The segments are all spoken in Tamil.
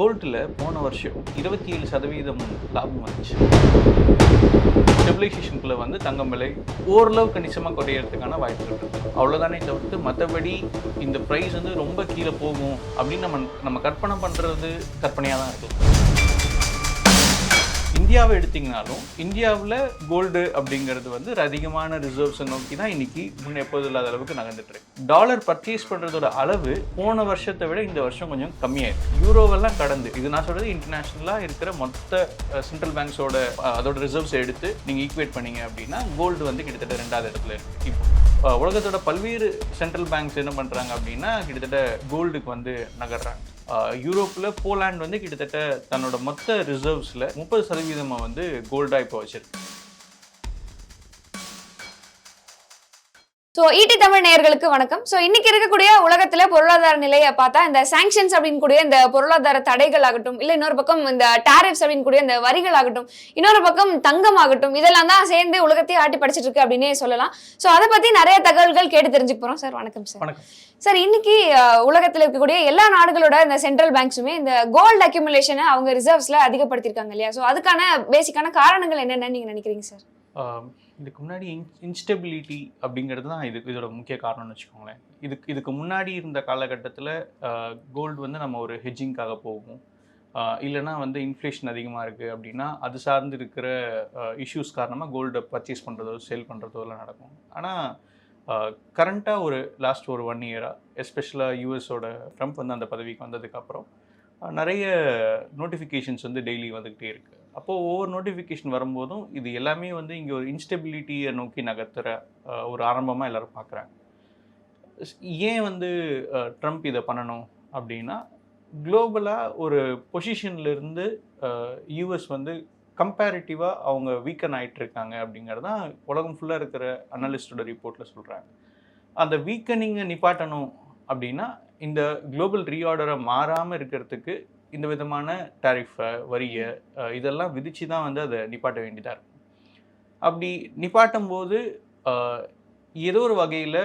கோல்டில் போன வருஷம் இருபத்தி ஏழு சதவீதம் லாபம் வந்துச்சு. ஸ்டெபிலைசேஷனுக்குள்ளே வந்து தங்கம் விலை ஓரளவு கணிசமாக குறையிறதுக்கான வாய்ப்பு இருக்குது அவ்வளோதானே தவிர்த்து மற்றபடி இந்த ப்ரைஸ் வந்து ரொம்ப கீழே போகும் அப்படின்னு நம்ம நம்ம கற்பனை பண்ணுறது கற்பனையாக தான் இருக்குது இந்தியாவை எடுத்திங்கனாலும் இந்தியாவில் கோல்டு அப்படிங்கிறது வந்து ஒரு அதிகமான ரிசர்வ்ஸை நோக்கி தான் இன்னைக்கு முன்னே எப்போது இல்லாத அளவுக்கு நகர்ந்துட்டுருக்கு டாலர் பர்ச்சேஸ் பண்ணுறதோட அளவு போன வருஷத்தை விட இந்த வருஷம் கொஞ்சம் கம்மியாயிருக்கு. யூரோவெல்லாம் கடந்து இது நான் சொல்கிறது இன்டர்நேஷ்னலாக இருக்கிற மொத்த சென்ட்ரல் பேங்க்ஸோட அதோட ரிசர்வ்ஸ் எடுத்து நீங்கள் ஈக்குவேட் பண்ணீங்க அப்படின்னா கோல்டு வந்து கிட்டத்தட்ட ரெண்டாவது இடத்துல இருக்கு. இப்போ உலகத்தோட பல்வேறு சென்ட்ரல் பேங்க்ஸ் என்ன பண்ணுறாங்க அப்படின்னா கிட்டத்தட்ட கோல்டுக்கு வந்து நகர்றாங்க. யூரோப்பில் போலாண்ட் வந்து கிட்டத்தட்ட தன்னோட மொத்த ரிசர்வ்ஸில் முப்பது சதவீதமாக வந்து கோல்டாக இப்போ வச்சிருக்கு. ஸோ ஈடி தமிழ் நேயர்களுக்கு வணக்கம். ஸோ இன்னைக்கு இருக்கக்கூடிய உலகத்துல பொருளாதார நிலையை பார்த்தா இந்த சாங்ஷன்ஸ் அப்படின்னு கூடிய இந்த பொருளாதார தடைகள் ஆகட்டும் இல்லை இன்னொரு பக்கம் இந்த டாரிஃப்ஸ் அப்படின்னு கூடிய இந்த வரிகள் ஆகட்டும் இன்னொரு பக்கம் தங்கம் ஆகட்டும் இதெல்லாம் தான் சேர்ந்து உலகத்தையே ஆட்டி படிச்சிட்டு இருக்கு அப்படின்னே சொல்லலாம். ஸோ அதை பத்தி நிறைய தகவல்கள் கேட்டு தெரிஞ்சுக்க போறோம். சார் வணக்கம் சார். சார் இன்னைக்கு உலகத்துல இருக்கக்கூடிய எல்லா நாடுகளோட இந்த சென்ட்ரல் பேங்க்ஸுமே இந்த கோல்டு அக்யூமுலேஷனை அவங்க ரிசர்வ்ஸ்ல அதிகப்படுத்திருக்காங்க இல்லையா? ஸோ அதுக்கான பேசிக்கான காரணங்கள் என்னென்னு நீங்க நினைக்கிறீங்க சார்? இதுக்கு முன்னாடி இன் இன்ஸ்டெபிலிட்டி அப்படிங்கிறது தான் இதுக்கு இதோட முக்கிய காரணம்னு வச்சுக்கோங்களேன். இதுக்கு இதுக்கு முன்னாடி இருந்த காலகட்டத்தில் கோல்டு வந்து நம்ம ஒரு ஹெஜ்ஜிங்காக போகும். இல்லைனா இல்லைன்னா வந்து இன்ஃப்ளேஷன் அதிகமாக இருக்குது அப்படின்னா அது சார்ந்து இருக்கிற இஷ்யூஸ் காரணமாக கோல்டை பர்ச்சேஸ் பண்ணுறதோ சேல் பண்ணுறதோ எல்லாம் நடக்கும். ஆனால் கரண்ட்டாக ஒரு லாஸ்ட் ஒரு ஒன் இயராக எஸ்பெஷலாக யூஎஸோட ட்ரம்ப் வந்து அந்த பதவிக்கு வந்ததுக்கப்புறம் நிறைய நோட்டிஃபிகேஷன்ஸ் வந்து டெய்லி வந்துக்கிட்டே இருக்குது அப்போது ஒவ்வொரு நோட்டிஃபிகேஷன் வரும்போதும் இது எல்லாமே வந்து இங்கே ஒரு இன்ஸ்டெபிலிட்டியை நோக்கி நகர்த்துற ஒரு ஆரம்பமாக எல்லோரும் பார்க்குறாங்க ஏன் வந்து ட்ரம்ப் இதை பண்ணணும் அப்படின்னா குளோபலாக ஒரு பொசிஷன்லேருந்து யூஎஸ் வந்து கம்பேரிட்டிவாக அவங்க வீக்கன் ஆகிட்டு இருக்காங்க அப்படிங்கிறது தான் உலகம் ஃபுல்லாக இருக்கிற அனலிஸ்டோட ரிப்போர்ட்டில் சொல்கிறாங்க அந்த வீக்கனிங்கை நிப்பாட்டணும் அப்படின்னா இந்த குளோபல் ரீஆர்டரை மாறாமல் இருக்கிறதுக்கு இந்த விதமான டாரிஃபை வரியை இதெல்லாம் விதிச்சு தான் வந்து அதை நிப்பாட்ட வேண்டியதாக இருக்கும். அப்படி நிப்பாட்டும் போது ஏதோ ஒரு வகையில்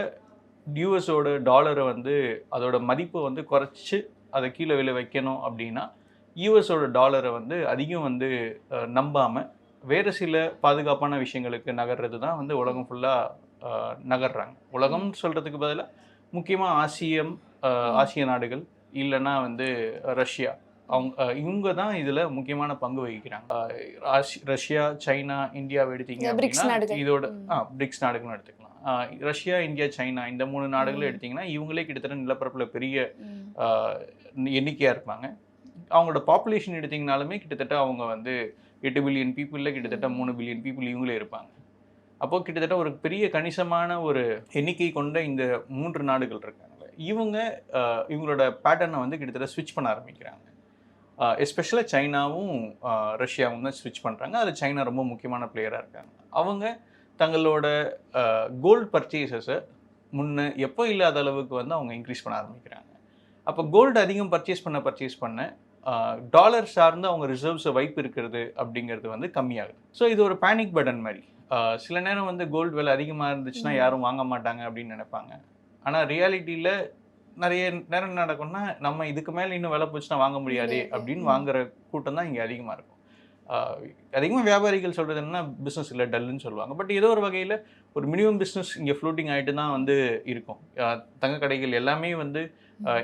யூஎஸோட டாலரை வந்து அதோட மதிப்பை வந்து குறைச்சி அதை கீழே விலை வைக்கணும் அப்படின்னா யூஎஸோட டாலரை வந்து அதிகம் வந்து அஹ், நம்பாம வேறு சில பாதுகாப்பான விஷயங்களுக்கு நகர்றது தான் வந்து உலகம் ஃபுல்லாக நகர்றாங்க. உலகம்னு சொல்கிறதுக்கு பதிலாக முக்கியமாக ஆசியம் ஆசிய நாடுகள் இல்லைன்னா வந்து ரஷ்யா. அவங்க இவங்க தான் இதில் முக்கியமான பங்கு வகிக்கிறாங்க ரஷ்யா சைனா இந்தியாவை எடுத்தீங்க அப்படின்னா. இதோட. ஆ பிரிக்ஸ் நாடுகள்னு எடுத்துக்கலாம் ரஷ்யா இந்தியா சைனா இந்த மூணு நாடுகளும். எடுத்தீங்கன்னா இவங்களே கிட்டத்தட்ட நிலப்பரப்பில் பெரிய. எண்ணிக்கையாக இருப்பாங்க அவங்களோட பாப்புலேஷன் எடுத்தீங்கனாலுமே கிட்டத்தட்ட அவங்க வந்து எட்டு பில்லியன் பீப்புளில் கிட்டத்தட்ட மூணு பில்லியன் பீப்புள் இவங்களே இருப்பாங்க அப்போ கிட்டத்தட்ட ஒரு பெரிய கணிசமான ஒரு எண்ணிக்கை கொண்ட இந்த மூன்று நாடுகள் இருக்காங்க இவங்க இவங்களோட பேட்டர்னை வந்து கிட்டத்தட்ட ஸ்விட்ச் பண்ண ஆரம்பிக்கிறாங்க எஸ்பெஷலாக சைனாவும் ரஷ்யாவும் தான் ஸ்விட்ச் பண்ணுறாங்க அது சைனா ரொம்ப முக்கியமான பிளேயராக இருக்காங்க. அவங்க தங்களோட கோல்டு பர்ச்சேசஸை முன்ன எப்போ இல்லாத அளவுக்கு வந்து அவங்க இன்க்ரீஸ் பண்ண ஆரம்பிக்கிறாங்க. அப்போ கோல்டு அதிகம் பர்ச்சேஸ் பண்ண பர்ச்சேஸ் பண்ண டாலர் சார்ந்து அவங்க ரிசர்வ்ஸை வைப்பு இருக்கிறது அப்படிங்கிறது வந்து கம்மியாகுது. ஸோ இது ஒரு பேனிக் பட்டன் மாதிரி. சில நேரம் வந்து கோல்டு விலை அதிகமாக இருந்துச்சுன்னா. யாரும் வாங்க மாட்டாங்க அப்படின்னு நினைப்பாங்க. ஆனால் ரியாலிட்டியில் நிறைய நேரம் என்ன நடக்கும்னா நம்ம இதுக்கு மேலே இன்னும் விலை போச்சுன்னா வாங்க முடியாதே. அப்படின்னு. வாங்குற கூட்டம் தான் இங்கே அதிகமாக இருக்கும். அதிகமாக வியாபாரிகள் சொல்கிறது என்னன்னா பிஸ்னஸ் இல்லை டல்லுன்னு சொல்லுவாங்க. பட் ஏதோ ஒரு வகையில் ஒரு மினிமம் பிஸ்னஸ் இங்கே ஃப்ளோட்டிங் ஆகிட்டு தான் வந்து இருக்கும். தங்க கடைகள் எல்லாமே வந்து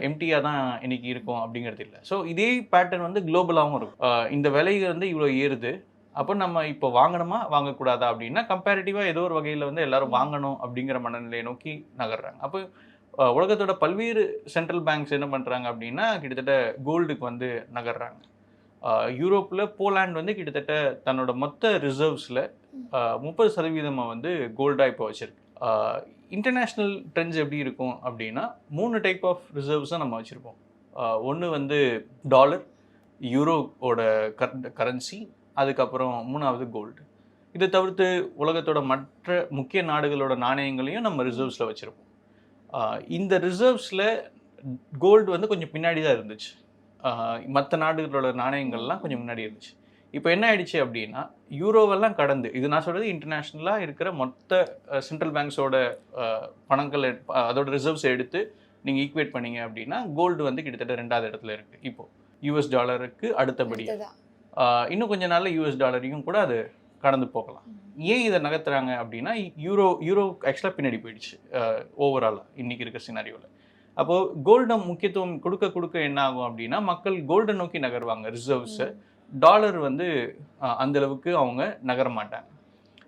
எம்டியாக தான் இன்னைக்கு இருக்கும் அப்படிங்கிறது இல்லை. ஸோ இதே பேட்டர்ன் வந்து குளோபலாகவும் இருக்கும். இந்த விலை வந்து இவ்வளோ ஏறுது. அப்போ நம்ம இப்போ வாங்கணுமா வாங்கக்கூடாதா அப்படின்னா கம்பேரிட்டிவாக ஏதோ ஒரு வகையில் வந்து எல்லாரும் வாங்கணும் அப்படிங்கிற மனநிலையை நோக்கி நகர்றாங்க. அப்போ உலகத்தோட பல்வேறு சென்ட்ரல் பேங்க்ஸ் என்ன பண்ணுறாங்க அப்படின்னா கிட்டத்தட்ட கோல்டுக்கு வந்து நகர்றாங்க. யூரோப்பில் போலாண்ட் வந்து கிட்டத்தட்ட தன்னோட மொத்த ரிசர்வ்ஸில் முப்பது சதவீதமாக வந்து கோல்டாக இப்போ வச்சுருக்கு. இன்டர்நேஷ்னல் ட்ரெண்ட்ஸ் எப்படி இருக்கும் அப்படின்னா மூணு டைப் ஆஃப் ரிசர்வ்ஸ் தான் நம்ம வச்சுருப்போம். ஒன்று வந்து டாலர் யூரோவோட கரன்சி அதுக்கப்புறம் மூணாவது கோல்டு இதை தவிர்த்து உலகத்தோட மற்ற முக்கிய நாடுகளோட நாணயங்களையும் நம்ம ரிசர்வ்ஸில் வச்சுருப்போம். இந்த ரிசர்வ்ஸில் கோல்டு வந்து கொஞ்சம் பின்னாடி தான் இருந்துச்சு மற்ற நாடுகளோட நாணயங்கள்லாம் கொஞ்சம் முன்னாடி இருந்துச்சு. இப்போ என்ன ஆயிடுச்சு அப்படின்னா யூரோவெல்லாம் கடந்து இது நான் சொல்கிறது இன்டர்நேஷ்னலாக இருக்கிற மொத்த சென்ட்ரல் பேங்க்ஸோட பணங்கள் அதோட ரிசர்வ்ஸ் எடுத்து நீங்கள் ஈக்குவேட் பண்ணீங்க அப்படின்னா கோல்டு வந்து கிட்டத்தட்ட ரெண்டாவது இடத்துல இருக்குது இப்போ யூஎஸ் டாலருக்கு அடுத்தபடி. இன்னும் கொஞ்ச நாள்ல யூஎஸ் டாலரையும் கூட அது கடந்து போகலாம். ஏன் இதை நகர்த்துறாங்க அப்படின்னா யூரோ யூரோ ஆக்சுவலாக பின்னாடி போயிடுச்சு. ஓவராலாக இன்றைக்கி இருக்கிற சினாரியோவில் அப்போது கோல்டை முக்கியத்துவம் கொடுக்க கொடுக்க என்ன ஆகும் அப்படின்னா மக்கள் கோல்டை நோக்கி நகர்வாங்க ரிசர்வ்ஸை டாலர் வந்து அந்தளவுக்கு அவங்க நகர மாட்டாங்க.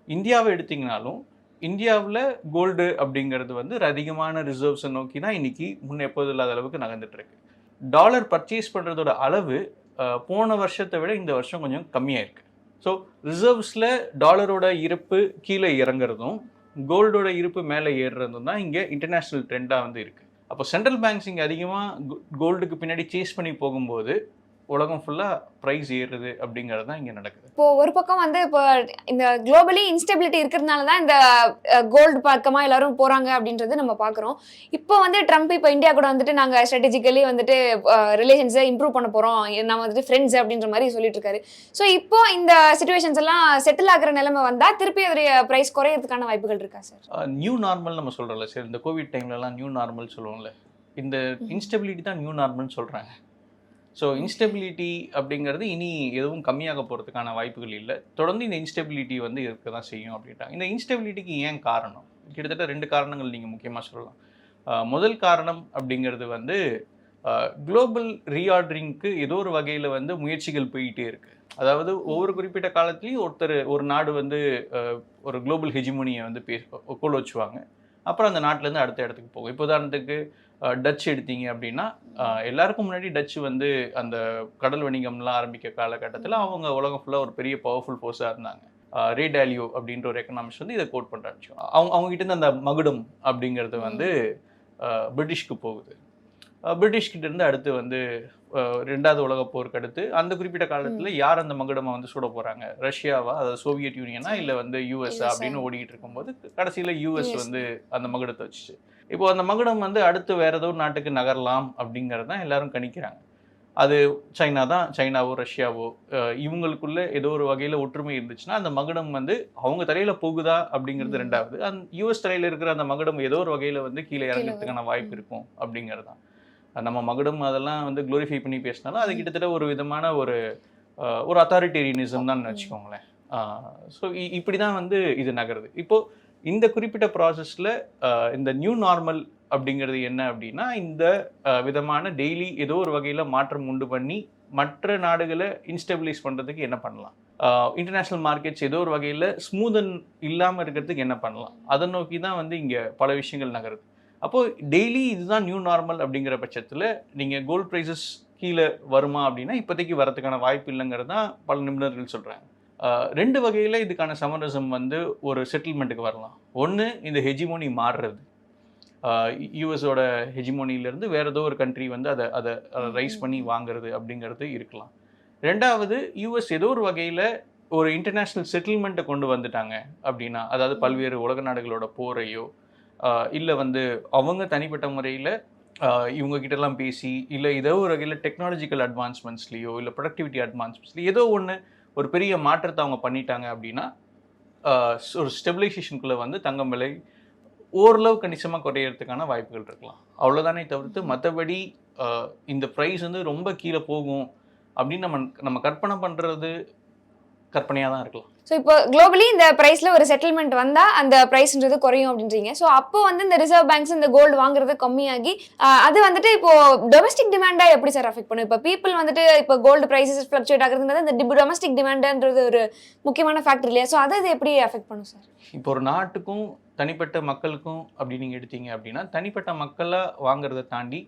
இந்தியாவை எடுத்திங்கனாலும் இந்தியாவில் கோல்டு அப்படிங்கிறது வந்து ஒரு அதிகமான ரிசர்வ்ஸை நோக்கி தான் இன்றைக்கி முன்ன எப்போது இல்லாத அளவுக்கு நகர்ந்துட்டுருக்கு டாலர் பர்ச்சேஸ் பண்ணுறதோட அளவு போன வருஷத்தை விட இந்த வருஷம் கொஞ்சம் கம்மியாக இருக்குது ஸோ ரிசர்வ்ஸில் டாலரோட இருப்பு கீழே இறங்குறதும் கோல்டோட இருப்பு மேலே ஏறுறதும் தான் இங்கே இன்டர்நேஷ்னல் ட்ரெண்டாக வந்து இருக்குது அப்போ சென்ட்ரல் பேங்க்ஸ் இங்கே அதிகமாக கோல்டுக்கு பின்னாடி சேஸ் பண்ணி போகும்போது உலகம் ஃபுல்லாக ப்ரைஸ் ஏறுது அப்படிங்கிறது தான் இங்கே நடக்குது. இப்போ ஒரு பக்கம் வந்து இப்போ இந்த குளோபலி இன்ஸ்டெபிலிட்டி இருக்கிறதுனால தான் இந்த கோல்டு பக்கமா எல்லாரும் போறாங்க அப்படின்றது நம்ம பார்க்குறோம் இப்போ வந்து ட்ரம்ப் இப்போ இந்தியா கூட வந்துட்டு நாங்க ஸ்ட்ராட்டஜிக்கலி வந்துட்டு ரிலேஷன்ஸை இம்ப்ரூவ் பண்ண போறோம். நம்ம வந்துட்டு ஃப்ரெண்ட்ஸ் அப்படின்ற மாதிரி சொல்லிட்டு இருக்காரு. ஸோ இப்போ இந்த சுச்சுவேஷன்ஸ் எல்லாம் செட்டில் ஆகுற நிலைமை வந்தா திருப்பி அதோடைய பிரைஸ் குறையறதுக்கான வாய்ப்புகள் இருக்கா சார் நியூ நார்மல் நம்ம சொல்கிறோம்ல சரி இந்த கோவிட் டைம்லலாம் நியூ நார்மல் சொல்லுவோம்ல. இந்த இன்ஸ்டெபிலிட்டி தான் நியூ நார்மல்னு சொல்கிறாங்க ஸோ இன்ஸ்டெபிலிட்டி அப்படிங்கிறது இனி எதுவும் கம்மியாக போகிறதுக்கான வாய்ப்புகள் இல்லை. தொடர்ந்து இந்த இன்ஸ்டெபிலிட்டி வந்து இருக்க தான் செய்யும் அப்படின்ட்டாங்க. இந்த இன்ஸ்டெபிலிட்டிக்கு ஏன் காரணம்? கிட்டத்தட்ட ரெண்டு காரணங்கள் நீங்கள் முக்கியமாக சொல்லலாம். முதல் காரணம் அப்படிங்கிறது வந்து குளோபல் ரீஆர்டரிங்க்கு ஏதோ ஒரு வகையில் வந்து முயற்சிகள் போயிட்டே இருக்குது அதாவது ஒவ்வொரு குறிப்பிட்ட காலத்துலேயும் ஒருத்தர் ஒரு நாடு வந்து ஒரு குளோபல் ஹெஜிமோனியை வந்து பே கொள்ள வச்சுவாங்க. அப்புறம் அந்த நாட்டிலேருந்து அடுத்த இடத்துக்கு போகும். இப்போ உதாரணத்துக்கு டச் எடுத்தீங்க அப்படின்னா எல்லாருக்கும் முன்னாடி டச் வந்து அந்த கடல் வணிகம்லாம் ஆரம்பிக்க காலகட்டத்தில் அவங்க உலகம் ஃபுல்லாக ஒரு பெரிய பவர்ஃபுல் ஃபோர்ஸாக இருந்தாங்க. ரே டேலியோ அப்படின்ற ஒரு எக்கனாமிக்ஸ் வந்து இதை கோட் பண்ணுறாங்க அவங்க அவங்க கிட்ட இருந்து அந்த மகுடம் அப்படிங்கிறது வந்து பிரிட்டிஷ்க்கு போகுது. ஆஹ் பிரிட்டிஷ் கிட்ட இருந்து அடுத்து வந்து ரெண்டாவது உலகப் போருக்கு அடுத்து அந்த குறிப்பிட்ட காலத்தில் யார் அந்த மகுடமை வந்து சுட போகிறாங்க ரஷ்யாவா அதாவது சோவியத் யூனியனா இல்லை வந்து யூஎஸ். அப்படின்னு ஓடிக்கிட்டு இருக்கும்போது கடைசியில் யூஎஸ். வந்து அந்த மகுடத்தை வச்சுச்சு இப்போ அந்த மகுடம் வந்து அடுத்து வேற ஏதோ ஒரு நாட்டுக்கு நகரலாம் அப்படிங்கிறது தான் எல்லாரும் கணிக்கிறாங்க அது சைனா தான் சைனாவோ ரஷ்யாவோ இவங்களுக்குள்ள ஏதோ ஒரு வகையில் ஒற்றுமை இருந்துச்சுன்னா அந்த மகுடம் வந்து அவங்க தலையில போகுதா அப்படிங்கிறது. ரெண்டாவது அந்த யூஎஸ் தலையில இருக்கிற அந்த மகுடம் ஏதோ ஒரு வகையில வந்து கீழே இறங்குறதுக்கான. வாய்ப்பு. இருக்கும் அப்படிங்கிறது தான் நம்ம மகுடம் அதெல்லாம் வந்து க்ளோரிஃபை பண்ணி பேசினாலும் அது. கிட்டத்தட்ட ஒரு விதமான ஒரு ஒரு அத்தாரிட்டேரியனிசம் தான். வச்சுக்கோங்களேன். ஸோ இப்படி தான் வந்து இது நகருது. இப்போ இந்த குறிப்பிட்ட ப்ராசஸில் இந்த நியூ நார்மல் அப்படிங்கிறது என்ன அப்படின்னா இந்த விதமான டெய்லி ஏதோ ஒரு வகையில் மாற்றம் உண்டு பண்ணி மற்ற நாடுகளை இன்ஸ்டெபிளைஸ் பண்ணுறதுக்கு என்ன பண்ணலாம்? இன்டர்நேஷ்னல் மார்க்கெட்ஸ் ஏதோ ஒரு வகையில் ஸ்மூதன் இல்லாமல் இருக்கிறதுக்கு என்ன பண்ணலாம்? அதை நோக்கி தான் வந்து இங்கே பல விஷயங்கள் நகருது. அப்போது டெய்லி இதுதான் நியூ நார்மல் அப்படிங்கிற பட்சத்தில் நீங்கள் கோல்ட் ப்ரைஸஸ் கீழே வருமா அப்படின்னா இப்போதைக்கு வரதுக்கான வாய்ப்பு இல்லைங்கிறது தான் பல நிபுணர்கள் சொல்கிறாங்க ரெண்டு வகையில் இதுக்கான சமரசம் வந்து ஒரு செட்டில்மெண்ட்டுக்கு வரலாம். ஒன்று இந்த ஹெஜிமோனி மாறுறது. யூஎஸோட ஹெஜிமோனிலேருந்து வேற ஏதோ ஒரு கண்ட்ரி வந்து அதை அதை ரைஸ் பண்ணி வாங்குறது அப்படிங்கிறது இருக்கலாம். ரெண்டாவது யூஎஸ் ஏதோ ஒரு வகையில் ஒரு இன்டர்நேஷ்னல் செட்டில்மெண்ட்டை கொண்டு வந்துட்டாங்க அப்படின்னா அதாவது பல்வேறு உலக நாடுகளோட போரையோ இல்லை வந்து அவங்க தனிப்பட்ட முறையில் இவங்க கிட்டலாம் பேசி இல்லை ஏதோ ஒரு வகையில் டெக்னாலஜிக்கல் அட்வான்ஸ்மெண்ட்ஸ்லேயோ இல்லை ப்ரொடக்டிவிட்டி அட்வான்ஸ்மெண்ட்ஸ்லையோ ஏதோ ஒன்று ஒரு பெரிய மாற்றத்தை அவங்க பண்ணிட்டாங்க அப்படின்னா ஒரு ஸ்டெபிலைசேஷனுக்குள்ளே வந்து தங்கம் விலை ஓரளவு கணிசமாக குறையறதுக்கான வாய்ப்புகள் இருக்கலாம். அவ்வளோதானே தவிர்த்து மற்றபடி இந்த ப்ரைஸ் வந்து ரொம்ப கீழே போகும் அப்படின்னு நம்ம நம்ம கற்பனை பண்ணுறது கற்பனையாக தான் இருக்கலாம். ஸோ இப்போ குளோபலி இந்த ப்ரைஸில் ஒரு செட்டில்மெண்ட் வந்தால் அந்த ப்ரைஸ்ன்றது குறையும் அப்படின்றீங்க. ஸோ அப்போ வந்து இந்த ரிசர்வ் பேங்க்ஸ் இந்த கோல்டு வாங்குறது கம்மியாகி அது வந்துட்டு இப்போ டொமஸ்டிக் டிமாண்டாக எப்படி சார் அஃபெக்ட் பண்ணும்? இப்போ பீப்புள் வந்துட்டு இப்போ கோல்டு ப்ரைஸஸ் ஃப்ளக்சுவேட் ஆகுறதுங்கிறது இந்த டொமஸ்டிக் டிமாண்டுன்றது ஒரு முக்கியமான ஃபேக்டர் இல்லையா? ஸோ அதை இது எப்படி அஃபெக்ட் பண்ணும் சார் இப்போ ஒரு நாட்டுக்கும் தனிப்பட்ட மக்களுக்கும் அப்படி நீங்கள் எடுத்தீங்க அப்படின்னா தனிப்பட்ட மக்களாக வாங்குறதை தாண்டி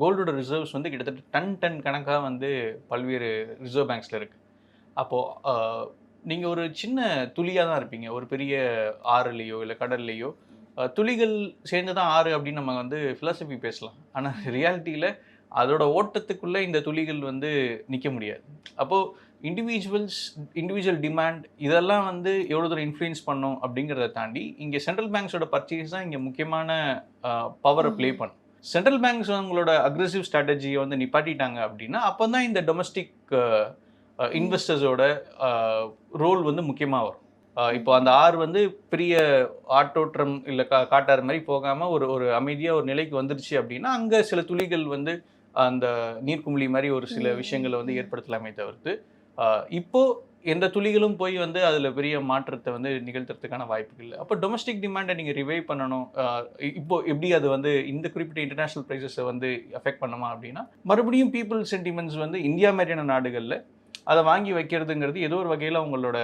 கோல்டோட ரிசர்வ்ஸ் வந்து கிட்டத்தட்ட டன் டன் கணக்காக வந்து பல்வேறு ரிசர்வ் பேங்க்ஸில் இருக்குது அப்போது நீங்கள் ஒரு சின்ன துளியாக தான் இருப்பீங்க. ஒரு பெரிய ஆறுலேயோ இல்லை கடல்லையோ. துளிகள் சேர்ந்து தான் ஆறு அப்படின்னு நம்ம வந்து ஃபிலாசபி பேசலாம். ஆனால் ரியாலிட்டியில் அதோட ஓட்டத்துக்குள்ளே இந்த துளிகள் வந்து நிற்க முடியாது. அப்போது இண்டிவிஜுவல்ஸ் இண்டிவிஜுவல் டிமாண்ட் இதெல்லாம் வந்து எவ்வளோ தூரம் இன்ஃப்ளூயன்ஸ் பண்ணும் அப்படிங்கிறத தாண்டி இங்கே சென்ட்ரல் பேங்க்ஸோட பர்ச்சேஸ் தான் இங்கே முக்கியமான பவரை ப்ளே. பண்ணும். சென்ட்ரல் பேங்க்ஸ் அவங்களோட அக்ரெசிவ் ஸ்ட்ராட்டஜியை வந்து நிப்பாட்டிட்டாங்க அப்படின்னா அப்போ தான் இந்த டொமஸ்டிக் இன்வெஸ்டர்ஸோட ரோல் வந்து முக்கியமாக வரும். இப்போ அந்த ஆறு வந்து பெரிய ஆட்டோட்டம் இல்லை கா காட்டாறு மாதிரி போகாமல் ஒரு ஒரு அமைதியாக ஒரு நிலைக்கு வந்துருச்சு அப்படின்னா அங்கே சில துளிகள் வந்து அந்த நீர்க்குமிழி மாதிரி ஒரு சில. விஷயங்களை வந்து ஏற்படுத்தலாமே தவிர்த்து ஆஹ் இப்போ எந்த துளிகளும் போய் வந்து அதில் பெரிய மாற்றத்தை வந்து நிகழ்த்துறதுக்கான வாய்ப்புகள் இல்லை. அப்போ டொமஸ்டிக் டிமாண்டை நீங்கள் ரிவைவ் பண்ணணும் ஆஹ் இப்போ எப்படி அது வந்து இந்த குறிப்பிட்ட இன்டர்நேஷ்னல் ப்ரைஸஸை வந்து அஃபெக்ட் பண்ணுமா அப்படின்னா மறுபடியும் பீப்புள் சென்டிமெண்ட்ஸ் வந்து இந்தியா மாதிரியான நாடுகளில் அதை வாங்கி வைக்கிறதுங்கிறது ஏதோ ஒரு வகையில் அவங்களோட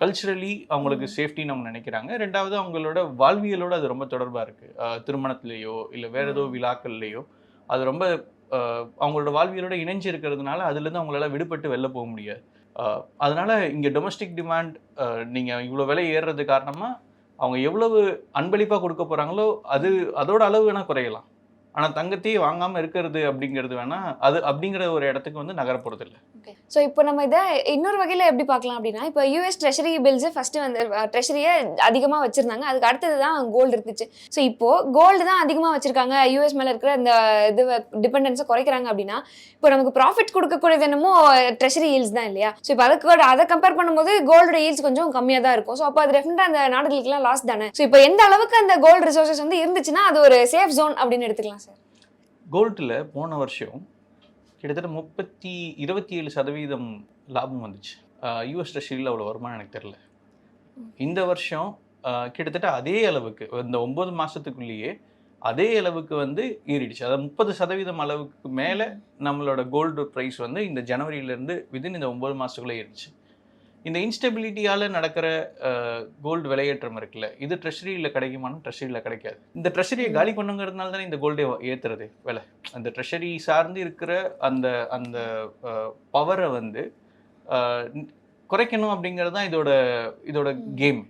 கல்ச்சுரலி அவங்களுக்கு சேஃப்டின்னு அவங்க நினைக்கிறாங்க. ரெண்டாவது அவங்களோட வாழ்வியலோட அது ரொம்ப தொடர்பாக இருக்குது திருமணத்துலேயோ இல்லை வேற ஏதோ விழாக்கள்லேயோ. அது ரொம்ப அவங்களோட வாழ்வியலோட இணைஞ்சு இருக்கிறதுனால அதுலேருந்து அவங்களால விடுபட்டு வெளில போக முடியாது. அதனால இங்கே டொமஸ்டிக் டிமாண்ட் நீங்கள் இவ்வளோ விலை ஏறுறது காரணமாக அவங்க எவ்வளவு அன்பளிப்பாக கொடுக்க போகிறாங்களோ அது அதோட அளவு வேணால் குறையலாம். ஆனால் தங்கத்தையே வாங்காமல் இருக்கிறது அப்படிங்கிறது வேணால் அது அப்படிங்கிற ஒரு இடத்துக்கு வந்து நகரப்போகிறது இல்லை. ஸோ இப்போ நம்ம இதை இன்னொரு வகையில் எப்படி பார்க்கலாம் அப்படின்னா இப்போ யூஎஸ் ட்ரெஷரி பில்ஸு ஃபஸ்ட்டு வந்து ட்ரெஷரியை அதிகமாக வச்சுருந்தாங்க. அதுக்கு அடுத்தது தான் கோல்டு இருந்துச்சு. ஸோ இப்போ கோல்டு தான் அதிகமாக வச்சுருக்காங்க. யூஎஸ் மேலே இருக்கிற அந்த இது டிபெண்டன்ஸை குறைக்கிறாங்க அப்படின்னா இப்போ நமக்கு ப்ராஃபிட் கொடுக்கக்கூடியது என்னமோ ட்ரெஷரி ஈல்ஸ் தான் இல்லையா? ஸோ இப்போ அதுக்கு அதை கம்பேர் பண்ணும்போது கோல்டோட ஈல்ஸ் கொஞ்சம் கம்மியாக தான் இருக்கும். ஸோ அப்போ அது டெஃபினட்டாக அந்த நாடுகளுக்குலாம் லாஸ் தானே? ஸோ இப்போ எந்த அளவுக்கு அந்த கோல்டு ரிசோர்சஸ் வந்து இருந்துச்சுன்னா அது ஒரு சேஃப் ஜோன் அப்படின்னு எடுத்துக்கலாம். கோல்டில் போன வருஷம் கிட்டத்தட்ட முப்பத்தி இருபத்தி ஏழு சதவீதம் லாபம் வந்துச்சு. யூஎஸ் ட்ரெஷரியில் அவ்வளோ வருமானம் எனக்கு தெரில இந்த வருஷம் கிட்டத்தட்ட அதே அளவுக்கு இந்த ஒம்பது மாதத்துக்குள்ளேயே அதே அளவுக்கு வந்து ஏறிடுச்சு. அதாவது முப்பது சதவீதம் அளவுக்கு மேலே நம்மளோட கோல்டு ப்ரைஸ் வந்து இந்த ஜனவரியிலேருந்து விதின் இந்த ஒம்பது மாதத்துக்குள்ளே ஏறிடுச்சு. இந்த இன்ஸ்டெபிலிட்டியால் நடக்கிற கோல்டு விலையேற்றம் இருக்குல்ல இது ட்ரெஷரியில் கிடைக்குமானா ட்ரெஷரியில் கிடைக்காது. இந்த ட்ரெஷரியை காலி பண்ணுங்கிறதுனால தானே இந்த கோல்டே ஏற்றுறது விலை. அந்த ட்ரெஷரி சார்ந்து இருக்கிற அந்த அந்த பவரை வந்து குறைக்கணும் அப்படிங்கிறது தான் இதோட இதோட கேம்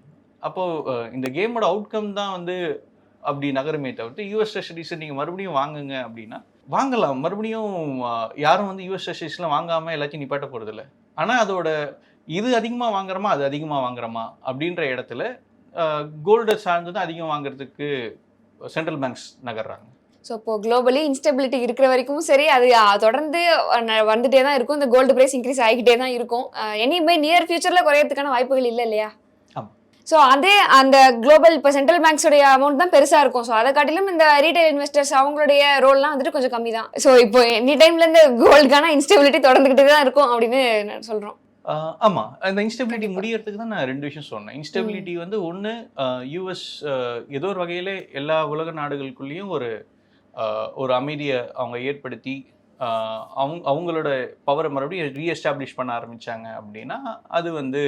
அப்போது இந்த கேமோட அவுட்கம் தான் வந்து அப்படி நகருமே தவிர்த்து யூஎஸ் ட்ரெஷரிஸை நீங்கள் மறுபடியும் வாங்குங்க அப்படின்னா வாங்கலாம். மறுபடியும் யாரும் வந்து யூஎஸ் ட்ரெஷரிஸ்லாம் வாங்காமல் எல்லாத்தையும் நிப்பாட்ட போகிறதில்ல ஆனால் அதோட இது அதிகமாக வாங்குறோமா அது அதிகமாக வாங்குறோமா அப்படின்ற இடத்துல கோல்டை சார்ந்து தான் அதிகம் வாங்குறதுக்கு சென்ட்ரல் பேங்க்ஸ் நகர்றாங்க. ஸோ இப்போ குளோபலி இன்ஸ்டபிலிட்டி இருக்கிற வரைக்கும் சரி அது தொடர்ந்து வந்துட்டே தான் இருக்கும். இந்த கோல்டு பிரைஸ் இன்க்ரீஸ் ஆகிக்கிட்டே தான் இருக்கும். எனிமே நியர் ஃபியூச்சரில் குறையறதுக்கான வாய்ப்புகள் இல்லை இல்லையா. ஸோ அதே அந்த குளோபல் இப்போ சென்ட்ரல் பேங்க்ஸோடைய அமௌண்ட் தான் பெருசாக இருக்கும். ஸோ அதை காட்டிலும் இந்த ரீட்டைல் இன்வெஸ்டர்ஸ் அவங்களுடைய ரோல்லாம் வந்துட்டு கொஞ்சம் கம்மி தான் ஸோ இப்போ எனி டைம்ல இந்த கோல்டுக்கான இன்ஸ்டபிலிட்டி தொடர்ந்துக்கிட்டே தான் இருக்கும் அப்படின்னு சொல்கிறோம் ஆஹ் ஆமா. அந்த இன்ஸ்டெபிலிட்டி முடியறதுக்கு தான் நான் ரெண்டு விஷயம் சொன்னேன். இன்ஸ்டெபிலிட்டி வந்து ஒன்று யூஎஸ் ஏதோ ஒரு வகையில் எல்லா உலக நாடுகளுக்குள்ளேயும் ஒரு ஒரு அமைதியை அவங்க ஏற்படுத்தி அவங்க அவங்களோட பவரை மறுபடியும் ரீஎஸ்டாப்ளிஷ் பண்ண ஆரம்பிச்சாங்க அப்படின்னா அது வந்து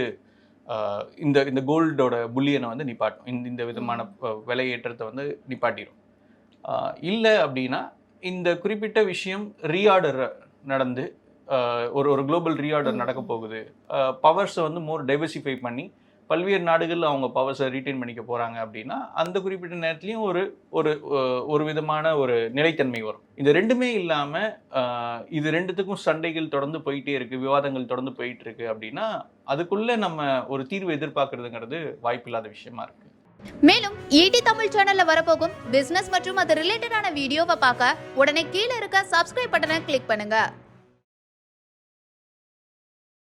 இந்த இந்த கோல்டோட புல்லியனை வந்து நிப்பாட்டும். இந்த இந்த விதமான விலையேற்றத்தை வந்து நிப்பாட்டிடும் இல்லை அப்படின்னா இந்த குறிப்பிட்ட விஷயம் ரீஆர்டர் நடந்து ஒரு ஒரு குளோபல் ரீஆர்டர். நடக்க போகுது. பவர்ஸை வந்து மோர் டைவர்சிஃபை பண்ணி பல்வேறு நாடுகளில் அவங்க பவர்ஸை ரீட்டைன் பண்ணிக்க போகிறாங்க அப்படின்னா அந்த குறிப்பிட்ட நேரத்துலையும் ஒரு ஒரு ஒரு விதமான ஒரு நிலைத்தன்மை வரும். இந்த ரெண்டுமே இல்லாமல் இது ரெண்டுத்துக்கும் சண்டைகள் தொடர்ந்து போயிட்டே இருக்கு விவாதங்கள் தொடர்ந்து போயிட்டு இருக்கு அப்படின்னா அதுக்குள்ளே நம்ம ஒரு தீர்வு எதிர்பார்க்கறதுங்கிறது வாய்ப்பில்லாத விஷயமா இருக்கு. மேலும் ஈடி தமிழ் சேனல்ல வரப்போகும் பிசினஸ் மற்றும் அது ரிலேட்டடான வீடியோவை பார்க்க உடனே கீழே இருக்க சப்ஸ்கிரைப் பட்டனை கிளிக் பண்ணுங்க.